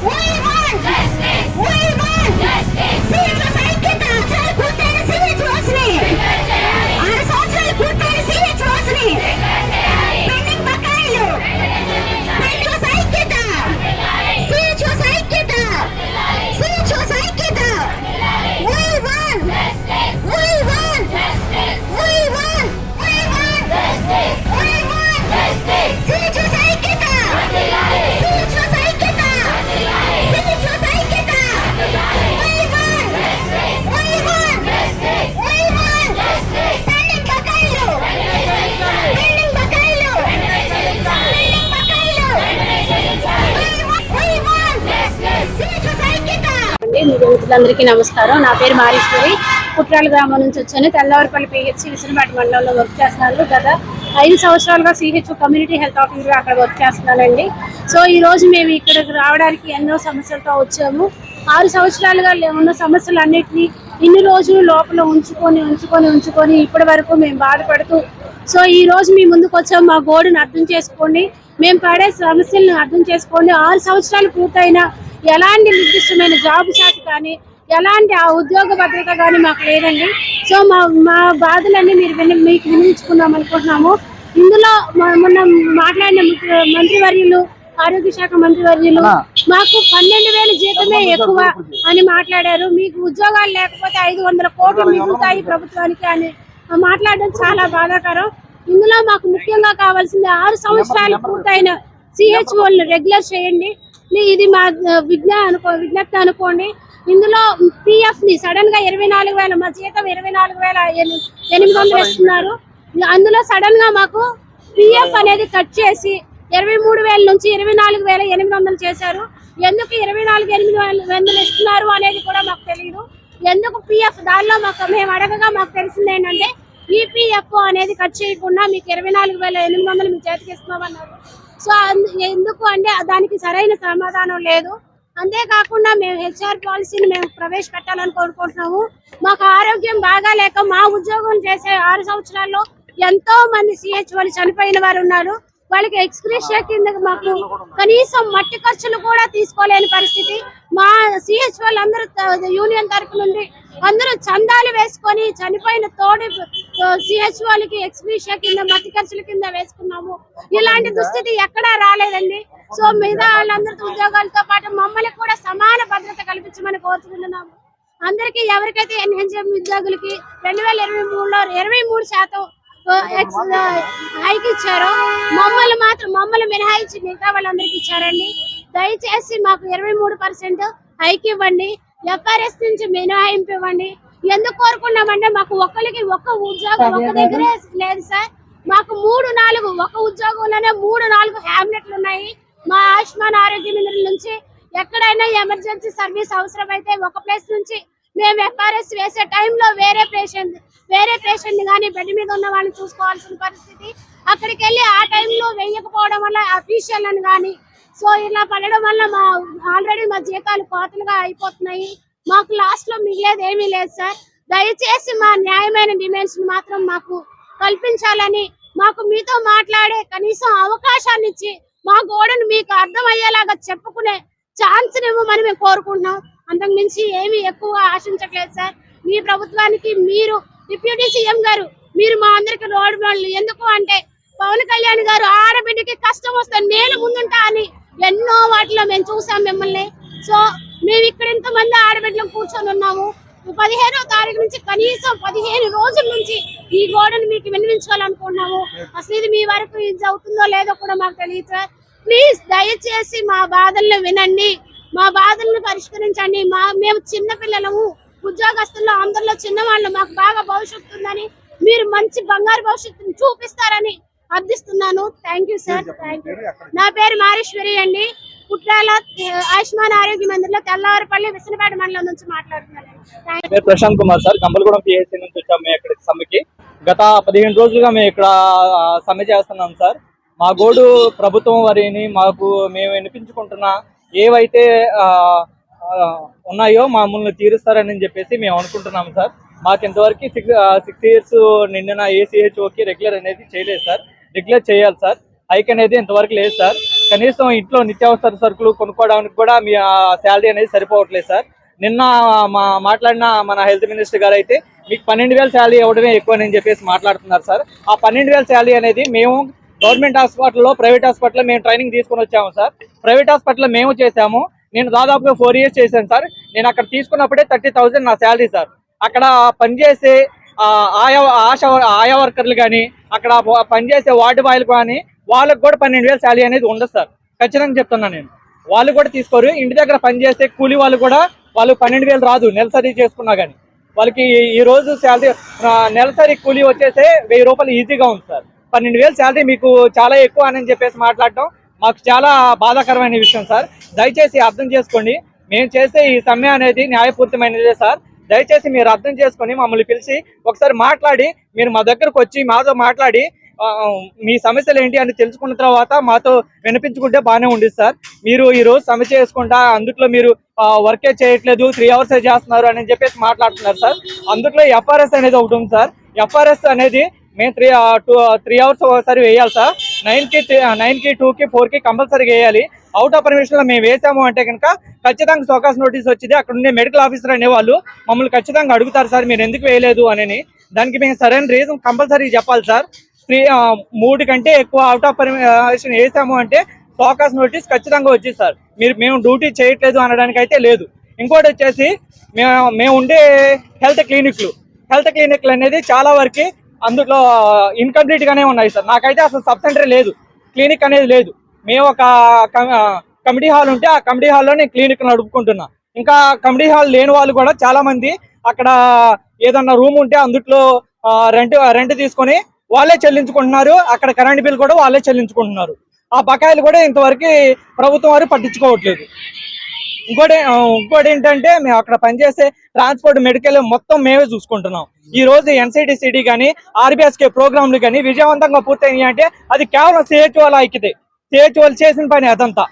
అండి మిత్రులందరికీ నమస్కారం. నా పేరు మారేశ్వరి. కుట్రాల గ్రామం నుంచి వచ్చాను. తెల్లవారిపల్లి పిహెచ్సి విసనపేట మండలంలో వర్క్ చేస్తున్నాను గత ఐదు సంవత్సరాలుగా సిహెచ్ కమ్యూనిటీ హెల్త్ ఆఫీసర్గా అక్కడ వర్క్ చేస్తున్నానండి. సో ఈ రోజు మేము ఇక్కడికి రావడానికి ఎన్నో సమస్యలతో వచ్చాము. ఆరు సంవత్సరాలుగా ఉన్న సమస్యలన్నింటినీ ఇన్ని రోజులు లోపల ఉంచుకొని ఉంచుకొని ఉంచుకొని ఇప్పటి వరకు మేము బాధపడుతూ సో ఈ రోజు మీ ముందుకు వచ్చాము. మా గోడును అర్థం చేసుకోండి. మేము పడే సమస్యలను అర్థం చేసుకోండి. ఆరు సంవత్సరాలు పూర్తయినా ఎలాంటి నిర్దిష్టమైన జాబ్ షాట్ కానీ ఎలాంటి ఆ ఉద్యోగ భద్రత కానీ మాకు లేదండి. సో మా మా బాధలన్నీ మీరు విని మీకు వినిపించుకుందాం అనుకుంటున్నాము. ఇందులో మొన్న మాట్లాడిన మంత్రి- మంత్రివర్యులు ఆరోగ్య శాఖ మంత్రివర్యులు మాకు పన్నెండు వేల జీతమే ఎక్కువ అని మాట్లాడారు. మీకు ఉద్యోగాలు లేకపోతే ఐదు వందల కోట్లు మిగులుతాయి ప్రభుత్వానికి అని మాట్లాడడం చాలా బాధాకరం. ఇందులో మాకు ముఖ్యంగా కావాల్సింది ఆరు సంవత్సరాలు పూర్తయిన సిహెచ్ఓలను రెగ్యులర్ చేయండి. ఇది మా విజ్ఞా అనుకో విజ్ఞప్తి అనుకోండి. ఇందులో పిఎఫ్ని సడన్గా ఇరవై నాలుగు వేల మా జీతం ఇరవై నాలుగు వేల ఎని- ఎనిమిది వందలు ఇస్తున్నారు అందులో సడన్గా మాకు పిఎఫ్ అనేది కట్ చేసి ఇరవై మూడు వేల నుంచి ఇరవై నాలుగు వేల ఎనిమిది వందలు చేశారు. ఎందుకు ఇరవై నాలుగు ఎనిమిది వందలు ఇస్తున్నారు అనేది కూడా మాకు తెలియదు ఎందుకు పిఎఫ్ దానిలో మాకు మేము అడగగా మాకు తెలిసింది ఏంటంటే ఈపీఎఫ్ అనేది కట్ చేయకుండా మీకు ఇరవై నాలుగు వేల ఎనిమిది వందలు మీ చేతికి ఇస్తున్నామన్నారు. సో అందు- ఎందుకు అంటే దానికి సరైన సమాధానం లేదు. అంతేకాకుండా మేము హెచ్ఆర్ పాలసీని మేము ప్రవేశపెట్టాలని కోరుకుంటున్నాము. మాకు ఆరోగ్యం బాగాలేక మా ఉద్యోగం చేసే ఆరు సంవత్సరాల్లో ఎంతో మంది సిహెచ్ వాళ్ళు చనిపోయిన వారు ఉన్నారు. వాళ్ళకి ఎక్స్క్రీషియా కింద మాకు కనీసం మట్టి ఖర్చులు కూడా తీసుకోలేని పరిస్థితి. మా సిహెచ్ వాళ్ళందరూ యూనియన్ తరఫు నుండి అందరూ చందాలు వేసుకొని చనిపోయిన తోడి సిహెచ్ వాళ్ళకి ఎక్స్క్రీషియా కింద మట్టి ఖర్చుల కింద వేసుకున్నాము. ఇలాంటి దుస్థితి ఎక్కడా రాలేదండి. సో మిగతా వాళ్ళందరితో ఉద్యోగాలతో పాటు మమ్మల్ని కూడా సమాన భద్రత కల్పించమని కోరుతున్నాము అందరికీ ఎవరికైతే ఎన్హెచ్ఎం ఉద్యోగులకి రెండు వేల ఇరవై మూడులో ఇరవై మూడు శాతం హైక్ ఇచ్చారు మమ్మల్ని మాత్రం మమ్మల్ని మినహాయించి మిగతా వాళ్ళందరికీ ఇచ్చారండి. దయచేసి మాకు ఇరవై మూడు పర్సెంట్ హైక్ ఇవ్వండి. ఎఫ్ఆర్ఎస్ నుంచి మినహాయింపు ఇవ్వండి. ఎందుకు కోరుకున్నామంటే మాకు ఒక్కరికి ఒక్క ఉద్యోగం ఒక్క దగ్గరే లేదు సార్. మాకు మూడు నాలుగు ఒక ఉద్యోగంలోనే మూడు నాలుగు హ్యామ్లెట్లు ఉన్నాయి. మా ఆయుష్మాన్ ఆరోగ్య నిధుల నుంచి ఎక్కడైనా ఎమర్జెన్సీ సర్వీస్ అవసరమైతే ఒక ప్లేస్ నుంచి మేము ఎఫ్ఆర్ఎస్ వేసే టైంలో వేరే పేషెంట్ వేరే పేషెంట్ కానీ బెడ్ మీద ఉన్న వాళ్ళని చూసుకోవాల్సిన పరిస్థితి. అక్కడికి వెళ్ళి ఆ టైంలో వేయకపోవడం వల్ల అఫీషియల్ అని కానీ సో ఇలా పడడం వల్ల మా ఆల్రెడీ మా జీతాలు కోతలుగా అయిపోతున్నాయి. మాకు లాస్ట్లో మిగిలేదు ఏమీ లేదు సార్. దయచేసి మా న్యాయమైన డిమాండ్స్ మాత్రం మాకు కల్పించాలని మాకు మీతో మాట్లాడే కనీసం అవకాశాన్ని ఇచ్చి మా గోడను మీకు అర్థమయ్యేలాగా చెప్పుకునే ఛాన్స్ ఇవ్వమని మేము కోరుకుంటున్నాం. అంతకు మించి ఏమీ ఎక్కువ ఆశించట్లేదు సార్. మీ ప్రభుత్వానికి మీరు డిప్యూటీ సీఎం గారు మీరు మా అందరికి రోడ్ మోడల్ ఎందుకు అంటే పవన్ కళ్యాణ్ గారు ఆడబిడ్డకి కష్టం వస్తే నేను ముందుంటా అని ఎన్నో వాటిలో మేము చూసాం మిమ్మల్ని. సో మేము ఇక్కడ ఇంతమంది ఆడబిడ్డలు కూర్చొని ఉన్నాము. పదిహేనో తారీఖు నుంచి కనీసం పదిహేను రోజుల నుంచి ఈ గోడను మీకు వినిపించుకోవాలనుకుంటున్నాము అసలు ఇది మీ వరకు ఇది అవుతుందో లేదో కూడా మాకు తెలియదు సార్. ప్లీజ్ దయచేసి మా బాధలను వినండి. మా బాధలను పరిష్కరించండి. మా మేము చిన్న పిల్లలము. ఉద్యోగస్తుల్లో అందరిలో చిన్నవాళ్ళు. మాకు బాగా భవిష్యత్తు ఉందని మీరు మంచి బంగారు భవిష్యత్తుని చూపిస్తారని అర్థిస్తున్నాను. Thank you sir thank you నా పేరు మారేశ్వరి అండి. కుట్రాల ఆయుష్మాన్ ఆరోగ్య మందిర్లో తెల్లవారిపల్లి విసనపేట మండలం నుంచి మాట్లాడుతున్నాను. ప్రశాంత్ కుమార్ సార్. కంపలగూడెం పిహెచ్సి నుంచి వచ్చాము మేము ఇక్కడ సమ్మెకి. గత పదిహేను రోజులుగా మేము ఇక్కడ సమ్మె చేస్తున్నాం సార్. మా గోడు ప్రభుత్వం వారిని మాకు మేము వినిపించుకుంటున్న ఏవైతే ఉన్నాయో మమ్మల్ని తీరుస్తారని చెప్పేసి మేము అనుకుంటున్నాం సార్. మాకు ఇంతవరకు సిక్స్ సిక్స్ ఇయర్స్ నిండిన ఏసీహెచ్ఓకి రెగ్యులర్ అనేది చేయలేదు సార్. రెగ్యులర్ చేయాలి సార్. హైక్ అనేది ఇంతవరకు లేదు సార్. కనీసం ఇంట్లో నిత్యావసర సరుకులు కొనుక్కోవడానికి కూడా మీ శాలరీ అనేది సరిపోవట్లేదు సార్. నిన్న మా మాట్లాడిన మన హెల్త్ మినిస్టర్ గారు అయితే మీకు పన్నెండు వేల శాలరీ ఇవ్వడమే ఎక్కువ అని చెప్పేసి మాట్లాడుతున్నారు సార్. ఆ పన్నెండు వేల శాలరీ అనేది మేము గవర్నమెంట్ హాస్పిటల్లో ప్రైవేట్ హాస్పిటల్లో మేము ట్రైనింగ్ తీసుకొని వచ్చాము సార్. ప్రైవేట్ హాస్పిటల్లో మేము చేసాము నేను దాదాపుగా ఫోర్ ఇయర్స్ చేశాను సార్. నేను అక్కడ తీసుకున్నప్పుడే థర్టీ థౌజండ్ నా శాలరీ సార్. అక్కడ పనిచేసే ఆయా ఆశ ఆయా వర్కర్లు కానీ అక్కడ పనిచేసే వార్డు బాయ్లు కానీ వాళ్ళకు కూడా పన్నెండు వేలు శాలరీ అనేది ఉండదు సార్. ఖచ్చితంగా చెప్తున్నాను నేను. వాళ్ళు కూడా తీసుకోరు. ఇంటి దగ్గర పనిచేసే కూలి వాళ్ళు కూడా వాళ్ళు పన్నెండు వేలు రాదు. నెలసరి చేసుకున్నా కానీ వాళ్ళకి ఈరోజు ఈ రోజు శాలరీ నెలసరి కూలీ వచ్చేసే వెయ్యి రూపాయలు ఈజీగా ఉంది సార్. పన్నెండు వేలు శాలరీ మీకు చాలా ఎక్కువ అని చెప్పేసి మాట్లాడటం మాకు చాలా బాధాకరమైన విషయం సార్. దయచేసి అర్థం చేసుకోండి. మేము చేసే ఈ సమ్మె అనేది న్యాయపూరితమైనదే సార్. దయచేసి మీరు అర్థం చేసుకొని మమ్మల్ని పిలిచి ఒకసారి మాట్లాడి మీరు మా దగ్గరకు వచ్చి మాతో మాట్లాడి మీ సమస్యలు ఏంటి అని తెలుసుకున్న తర్వాత మాతో వినిపించుకుంటే బాగానే ఉండేది సార్. మీరు ఈ రోజు సమస్య చేసుకుంటా అందుట్లో మీరు వర్కే చేయట్లేదు త్రీ అవర్స్ చేస్తున్నారు అని చెప్పేసి మాట్లాడుతున్నారు సార్. అందుట్లో ఎఫ్ఆర్ఎస్ అనేది ఒకటి ఉంది సార్. ఎఫ్ఆర్ఎస్ అనేది మేము త్రీ టూ త్రీ అవర్స్ ఒకసారి వేయాలి సార్. నైన్కి నైన్కి టూకి ఫోర్కి కంపల్సరీగా వేయాలి. అవుట్ ఆఫ్ పర్మిషన్లో మేము వేసాము అంటే కనుక ఖచ్చితంగా సోకాస్ నోటీస్ వచ్చింది. అక్కడ ఉండే మెడికల్ ఆఫీసర్ అనేవాళ్ళు మమ్మల్ని ఖచ్చితంగా అడుగుతారు సార్ మీరు ఎందుకు వేయలేదు అని దానికి మేము సరైన రీజన్ కంపల్సరీ చెప్పాలి సార్. త్రీ uh, మూడు కంటే ఎక్కువ అవుట్ ఆఫ్ పర్మిషన్ వేసాము అంటే ఫోకస్ నోటీస్ ఖచ్చితంగా వచ్చింది సార్. మీరు మేము డ్యూటీ చేయట్లేదు అనడానికి అయితే లేదు. ఇంకోటి వచ్చేసి మేము మేము ఉండే హెల్త్ క్లినిక్లు హెల్త్ క్లినిక్లు అనేది చాలా వరకు అందులో ఇన్కంప్లీట్ గానే ఉన్నాయి సార్. నాకైతే అసలు సబ్ సెంటర్ లేదు. క్లినిక్ అనేది లేదు. మేము ఒక కమిటీ హాల్ ఉంటే ఆ కమిటీ హాల్లో నేను క్లినిక్ నడుపుకుంటున్నా. ఇంకా కమిటీ హాల్ లేని వాళ్ళు కూడా చాలా మంది అక్కడ ఏదన్నా రూమ్ ఉంటే అందుట్లో రెంట్ రెంట్ తీసుకొని వాళ్ళే చెల్లించుకుంటున్నారు. అక్కడ కరెంట్ బిల్ కూడా వాళ్ళే చెల్లించుకుంటున్నారు. ఆ బకాయిలు కూడా ఇంతవరకు ప్రభుత్వం వారు పట్టించుకోవట్లేదు. ఇంకోటి ఇంకోటి ఏంటంటే మేము అక్కడ పనిచేసే ట్రాన్స్పోర్ట్ మెడికల్ మొత్తం మేమే చూసుకుంటున్నాం. ఈ రోజు ఎన్సిటిసిటీ కానీ ఆర్బీఎస్కే ప్రోగ్రాంలు కానీ విజయవంతంగా పూర్తయినాయి అంటే అది కేవలం సిహెచ్ఓ వాళ్ళ ఐక్యతే. సిహెచ్ఓ చేసిన పని అదంతా.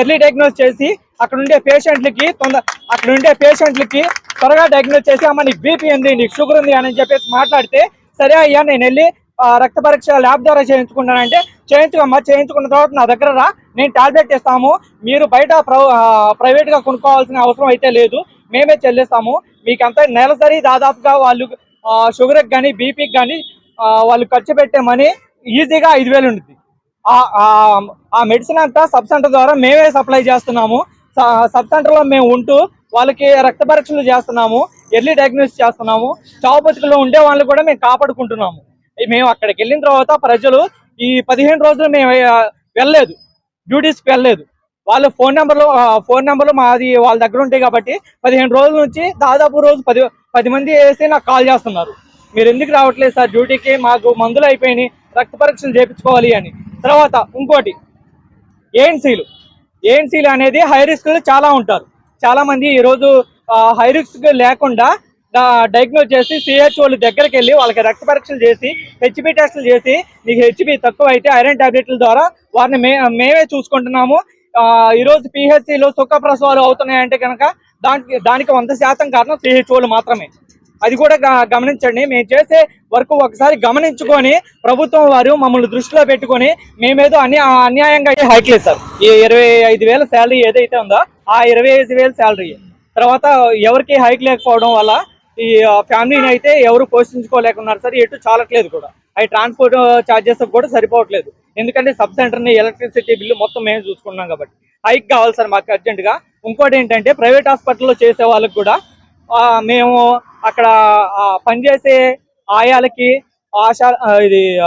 ఎర్లీ డయాగ్నోస్ చేసి అక్కడ ఉండే పేషెంట్లకి తొందర అక్కడ ఉండే పేషెంట్లకి త్వరగా డయాగ్నోస్ చేసి అమ్మ నీకు బీపీ ఉంది నీకు షుగర్ ఉంది అని చెప్పేసి మాట్లాడితే సరే అయ్యా నేను వెళ్ళి రక్త పరీక్ష ల్యాబ్ ద్వారా చేయించుకుంటానంటే చేయించుకోమ్మా చేయించుకున్న తర్వాత నా దగ్గర రా నేను టాబ్లెట్ ఇస్తాము. మీరు బయట ప్రైవేట్గా కొనుక్కోవాల్సిన అవసరం అయితే లేదు. మేమే చెల్లిస్తాము. మీకు అంత నెలసరి దాదాపుగా వాళ్ళు షుగర్కి కానీ బీపీకి కానీ వాళ్ళు ఖర్చు పెట్టే మనీ ఈజీగా ఐదు వేలు ఉంటుంది ఆ- మెడిసిన్ అంతా సబ్ సెంటర్ ద్వారా మేమే సప్లై చేస్తున్నాము. స- సబ్ సెంటర్లో మేము ఉంటూ వాళ్ళకి రక్త పరీక్షలు చేస్తున్నాము. ఎర్లీ డయాగ్నోస్ చేస్తున్నాము. చావు బతుకులో ఉండే వాళ్ళు కూడా మేము కాపాడుకుంటున్నాము. మేము అక్కడికి వెళ్ళిన తర్వాత ప్రజలు ఈ పదిహేను రోజులు మేము వెళ్ళలేదు. డ్యూటీస్కి వెళ్ళలేదు. వాళ్ళ ఫోన్ నెంబర్లు ఫోన్ నెంబర్లు మాది వాళ్ళ దగ్గర ఉంటాయి కాబట్టి పదిహేను రోజుల నుంచి దాదాపు రోజు పది పది మంది వేసి నాకు కాల్ చేస్తున్నారు. మీరు ఎందుకు రావట్లేదు సార్ డ్యూటీకి? మాకు మందులు అయిపోయినాయి. రక్త పరీక్షలు చేయించుకోవాలి అని. తర్వాత ఇంకోటి ఏఎన్సీలు. ఏఎన్సీలు అనేది హై రిస్క్ చాలా ఉంటారు. చాలామంది ఈరోజు ఈ రోజు హై రిస్క్ లేకుండా డయాగ్నోస్ చేసి సిహెచ్ దగ్గరికి వెళ్ళి వాళ్ళకి రక్త పరీక్షలు చేసి హెచ్బి టెస్టులు చేసి మీకు హెచ్బి తక్కువ అయితే ఐరన్ టాబ్లెట్ల ద్వారా వారిని మే మేమే చూసుకుంటున్నాము. ఈరోజు పిహెచ్సిలో సుఖ ప్రసవాలు అవుతున్నాయంటే కనుక దానికి దానికి వంద శాతం కారణం సిహెచ్ఓలు మాత్రమే. అది కూడా గమనించండి. మేము చేసే వర్క్ ఒకసారి గమనించుకొని ప్రభుత్వం వారు మమ్మల్ని దృష్టిలో పెట్టుకొని మేమేదో అన్యా అన్యాయంగా అయితే హైక్ లేదు సార్. ఈ ఇరవై ఐదు వేల శాలరీ ఏదైతే ఉందో ఆ ఇరవై ఐదు వేల శాలరీ. తర్వాత ఎవరికి హైక్ లేకపోవడం వల్ల ఈ ఫ్యామిలీని అయితే ఎవరు పోషించుకోలేకున్నారు సార్. ఎటు చాలట్లేదు కూడా. అవి ట్రాన్స్పోర్ట్ ఛార్జెస్ కూడా సరిపోవట్లేదు. ఎందుకంటే సబ్ సెంటర్ని ఎలక్ట్రిసిటీ బిల్లు మొత్తం మేము చూసుకున్నాం కాబట్టి. హైక్ కావాలి సార్ మాకు అర్జెంటుగా. ఇంకోటి ఏంటంటే ప్రైవేట్ హాస్పిటల్లో చేసే వాళ్ళకి కూడా మేము అక్కడ పనిచేసే ఆయాలకి ఆశా ఇది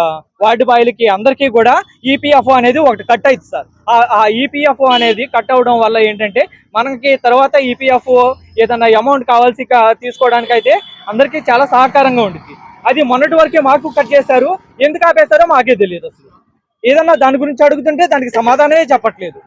వార్డు బాయ్లకి అందరికీ కూడా ఈపీఎఫ్ఓ అనేది ఒకటి కట్ అవుతుంది సార్. ఆ- ఈపీఎఫ్ఓ అనేది కట్ అవడం వల్ల ఏంటంటే మనకి తర్వాత ఈపీఎఫ్ఓ ఏదైనా అమౌంట్ కావాల్సి తీసుకోవడానికి అయితే అందరికీ చాలా సహకారంగా ఉంటుంది అది మొన్నటి వరకే మాకు కట్ చేశారు. ఎందుకు ఆపేశారో మాకే తెలియదు అసలు. ఏదన్నా దాని గురించి అడుగుతుంటే దానికి సమాధానమే చెప్పట్లేదు.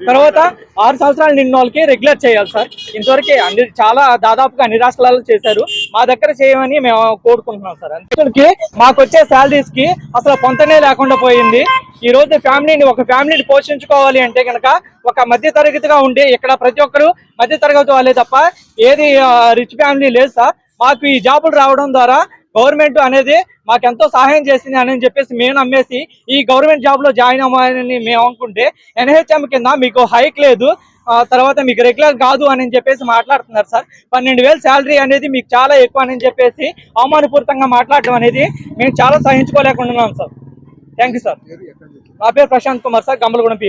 తర్వాత ఆరు సంవత్సరాలు నిన్న వాళ్ళకి రెగ్యులర్ చేయాలి సార్. ఇంతవరకు అన్ని చాలా దాదాపుగా అన్ని రాష్ట్రాలలో చేశారు. మా దగ్గర చేయమని మేము కోరుకుంటున్నాం సార్. అందుకే మాకు వచ్చే శాలరీస్కి అసలు పొంతనే లేకుండా పోయింది. ఈ రోజు ఫ్యామిలీని ఒక ఫ్యామిలీని పోషించుకోవాలి అంటే కనుక ఒక మధ్య తరగతిగా ఉండే ఇక్కడ ప్రతి ఒక్కరు మధ్య తరగతి వాళ్ళే తప్ప ఏది రిచ్ ఫ్యామిలీ లేదు సార్. మాకు ఈ జాబులు రావడం ద్వారా గవర్నమెంట్ అనేది మాకెంతో సహాయం చేసింది అని చెప్పేసి మేము నమ్మేసి ఈ గవర్నమెంట్ జాబ్లో జాయిన్ అవ్వాలని మేము అనుకుంటే ఎన్హెచ్ఎం కింద మీకు హైక్ లేదు. ఆ తర్వాత మీకు రెగ్యులర్ కాదు అని చెప్పేసి మాట్లాడుతున్నారు సార్. పన్నెండు వేలు శాలరీ అనేది మీకు చాలా ఎక్కువ అని చెప్పేసి అవమానపూరితంగా మాట్లాడడం అనేది మేము చాలా సహించుకోలేకుండా ఉన్నాం సార్. థ్యాంక్ యూ సార్ నా పేరు ప్రశాంత్ కుమార్ సార్ గంబలగూడెం